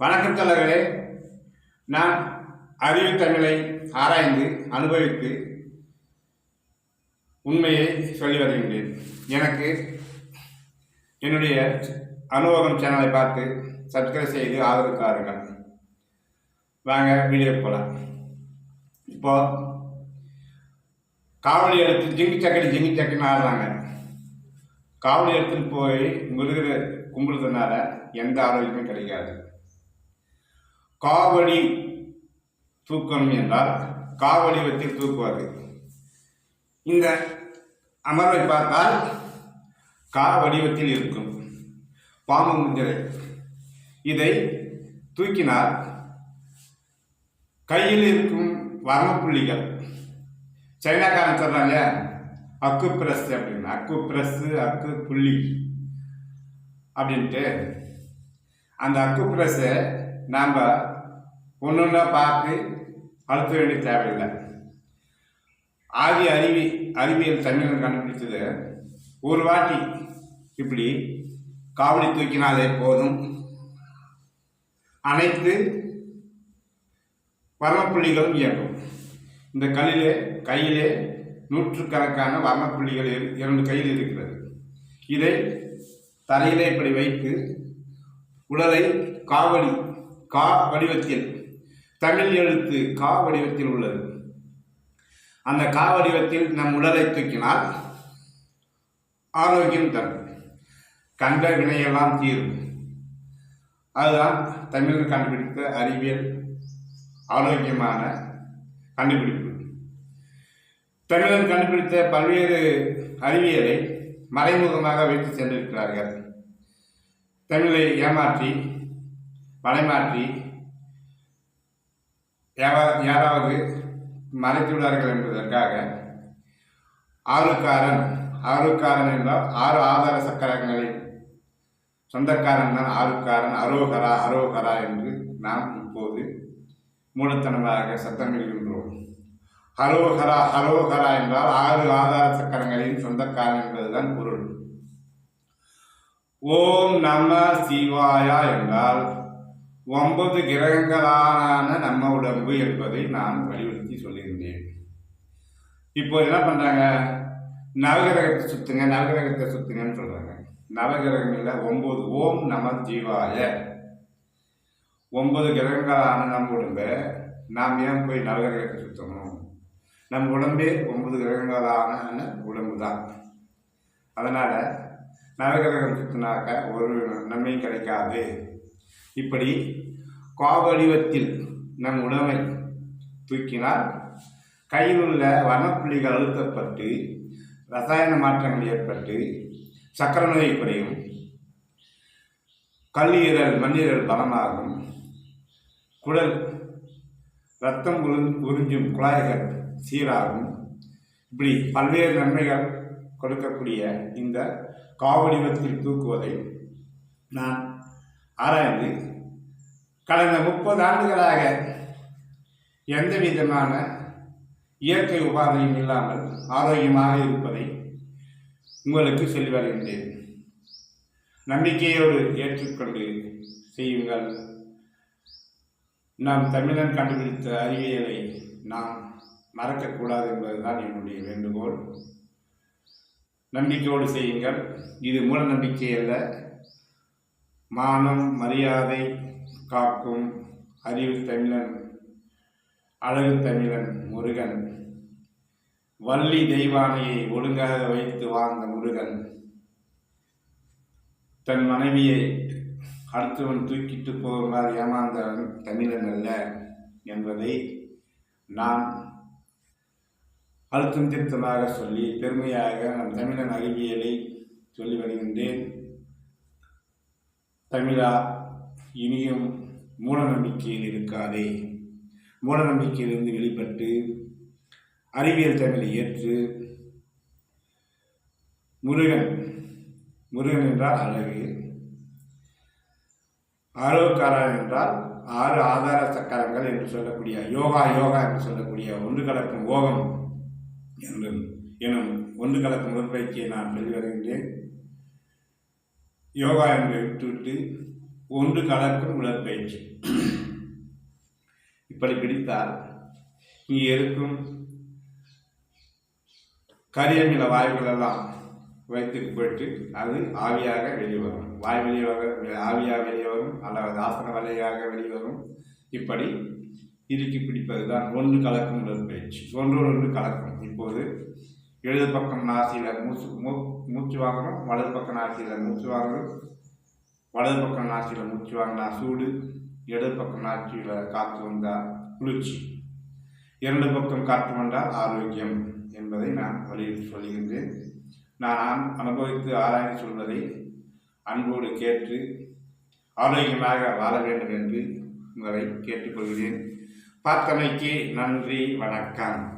வணக்கம் தலைவர்களே நான் அறிவு தமிழை ஆராய்ந்து அனுபவித்து உண்மையை சொல்லி வருகின்றேன். எனக்கு என்னுடைய அனுபவம் சேனலை பார்த்து சப்ஸ்கிரைப் செய்து ஆதரவு தாருங்கள் வாங்க வீடியோ போகலாம். இப்போ காவலி எடுத்து ஜிங்கி சக்கடி ஜிங்கி சக்கடின்னு ஆடுறாங்க. காவலி எடுத்துன்னு போய் முருகரை கும்பிடுறதுனால எந்த ஆரோக்கியமும் கிடைக்காது. காவடி தூக்கணும் என்றால் காவடி வச்சு தூக்குவது இந்த அமர்வை பார்த்தால் கா வடிவத்தில் இருக்கும். பாம்பு முத்திரை. இதை தூக்கினால் கையில் இருக்கும் வர்மப்புள்ளிகள் சைனாக்காரன் சொல்கிறாங்க அக்கு பிரஸ் அப்படின்னு. அக்கு பிரஸ்ஸு அக்கு புள்ளி அப்படின்ட்டு. அந்த அக்கு பிரஸ்ஸை நாம் ஒன்று ஒன்றா பார்த்து அழுத்த வேண்டிய தேவையில்லை. ஆதி அறிவி அறிவியல் தமிழன் கண்டுபிடிச்சது. ஒரு வாட்டி இப்படி காவடி தூக்கினாலே போதும். அனைத்து வர்ணப்புள்ளிகளும் இயங்கும். இந்த கல்லிலே கையிலே நூற்றுக்கணக்கான வர்ணப்புள்ளிகள் இரண்டு கையில் இருக்கிறது. இதை தரையிலே இப்படி வைத்து உடலை காவடி கா வடிவத்தில் தமிழ் எழுத்து கா வடிவத்தில் உள்ளது. அந்த கா வடிவத்தில் நம் உடலை தூக்கினால் ஆரோக்கியம் தரும். கண்ட வினையெல்லாம் தீரும். அதுதான் தமிழர் கண்டுபிடித்த அறிவியல் ஆரோக்கியமான கண்டுபிடிப்பு. தமிழர் கண்டுபிடித்த பல்வேறு அறிவியலை மறைமுகமாக வைத்து சென்றிருக்கிறார்கள். தமிழை ஏமாற்றி மலைமாற்றி யாராவது மறைத்துள்ளார்கள் என்பதற்காக ஆறுக்காரன் ஆறுக்காரன் என்றால் ஆறு ஆதார சக்கரங்களின் சொந்தக்காரன் தான் ஆறுக்காரன். அரோகரா அரோகரா என்று நாம் இப்போது மூலத்தனமாக சத்தமிடுகின்றோம் ஹரோஹரா ஹரோஹரா என்றால் ஆறு ஆதார சக்கரங்களின் சொந்தக்காரன் என்பதுதான் பொருள். ஓம் நம சிவாயா என்றால் ஒன்பது கிரகங்களான நம்ம உடம்பு என்பதை நான் வலியுறுத்தி சொல்லியிருந்தேன். இப்போ என்ன பண்ணுறாங்க நவகிரகத்தை சுத்துங்க நவகிரகத்தை சுத்துங்கன்னு சொல்கிறாங்க நவகிரகங்களில் ஒன்பது ஓம் நம ஜீவாய. ஒன்பது கிரகங்களான நம்ம உடம்ப நாம் ஏன் போய் நவகிரகத்தை சுத்தணும்? நம் உடம்பே ஒன்பது கிரகங்களான உடம்பு தான் அதனால் நவகிரகம் சுத்தினாக்க ஒரு நன்மையும் கிடைக்காது. இப்படி காவடிவத்தில் நம் உடமை தூக்கினால் கையில் உள்ள வர்ணப்புள்ளிகள் அழுத்தப்பட்டு ரசாயன மாற்றங்கள் ஏற்பட்டு சக்கர நோய் குறையும். கல்லீரல் மண்ணீரல் பலமாகும். குடல் ரத்தம் உறிஞ் உறிஞ்சும் குழாய்கள் சீராகும். இப்படி பல்வேறு நன்மைகள் கொடுக்கக்கூடிய இந்த காவடிவத்தில் தூக்குவதை நான் ஆராய்ந்து கடந்த முப்பது ஆண்டுகளாக எந்த விதமான இயற்கை உபாதையும் இல்லாமல் ஆரோக்கியமாக இருப்பதை உங்களுக்கு சொல்லி வருகின்றேன் நம்பிக்கையோடு ஏற்றுக்கொண்டு செய்யுங்கள். நாம் தமிழன் கண்டுபிடித்த அறிவியலை நாம் மறக்கக்கூடாது என்பதுதான் என்னுடைய வேண்டுகோள். நம்பிக்கையோடு செய்யுங்கள். இது மூட நம்பிக்கை அல்ல. மானம் மரியாதை காக்கும் அறிவு தமிழன் அழகு தமிழன் முருகன். வள்ளி தெய்வானையை ஒழுங்காக வைத்து வாழ்ந்த முருகன். தன் மனைவியை அடுத்தவன் தூக்கிட்டு போகுமாறு ஏமாந்தவன் தமிழன் அல்ல என்பதை நான் அழுத்தம் திருத்தமாக சொல்லி பெருமையாக நம் தமிழன் அறிவியலை சொல்லி வருகின்றேன். தமிழா இனியும் மூட நம்பிக்கையில் இருக்காதே. மூட நம்பிக்கையிலிருந்து வெளிப்பட்டு அறிவியல் தமிழை ஏற்று முருகன் முருகன் என்றால் அழகு. ஆரோக்காரன் என்றால் ஆறு ஆதார சக்கரங்கள் என்று சொல்லக்கூடிய யோகா யோகா என்று சொல்லக்கூடிய ஒன்று கலக்கும் ஓகம் என்றும் எனும் ஒன்று கலக்கும் உடற்பயிற்சியை நான் சொல்லி வருகின்றேன் யோகா என்று விட்டுவிட்டு ஒன்று கலக்கும் உடற்பயிற்சி. இப்படி பிடித்தால் இங்கே இருக்கும் கரியமில வாயுக்கள் எல்லாம் வயிற்றுக்கு போயிட்டு அது ஆவியாக வெளியே வரும். வாய் வெளியே வரும் ஆவியாக வெளியே வரும் அல்லது ஆசன வலையாக வெளிவரும் இப்படி இறுக்கி பிடிப்பது தான் ஒன்று கலக்கும் உடற்பயிற்சி. ஒன்று ஒன்று கலக்கும். இப்போது இடது பக்கம் நாசியில் மூசு மூ மூச்சு வாங்குகிறோம் வலது பக்கம் நாசியில் மூச்சு வாங்குறோம் வலது பக்கம் நாசியில் மூச்சு வாங்கினா சூடு இடது பக்கம் நாசியில் காற்று வந்தால் குளிர்ச்சி. இரண்டு பக்கம் காற்று வந்தால் ஆரோக்கியம் என்பதை நான் வலியுறுத்தி சொல்கின்றேன் நான் அனுபவித்து ஆராய்ந்து சொல்வதை அன்போடு கேட்டு ஆரோக்கியமாக வாழ வேண்டும் என்று உங்களை கேட்டுக்கொள்கிறேன். பார்த்தமைக்கு நன்றி வணக்கம்.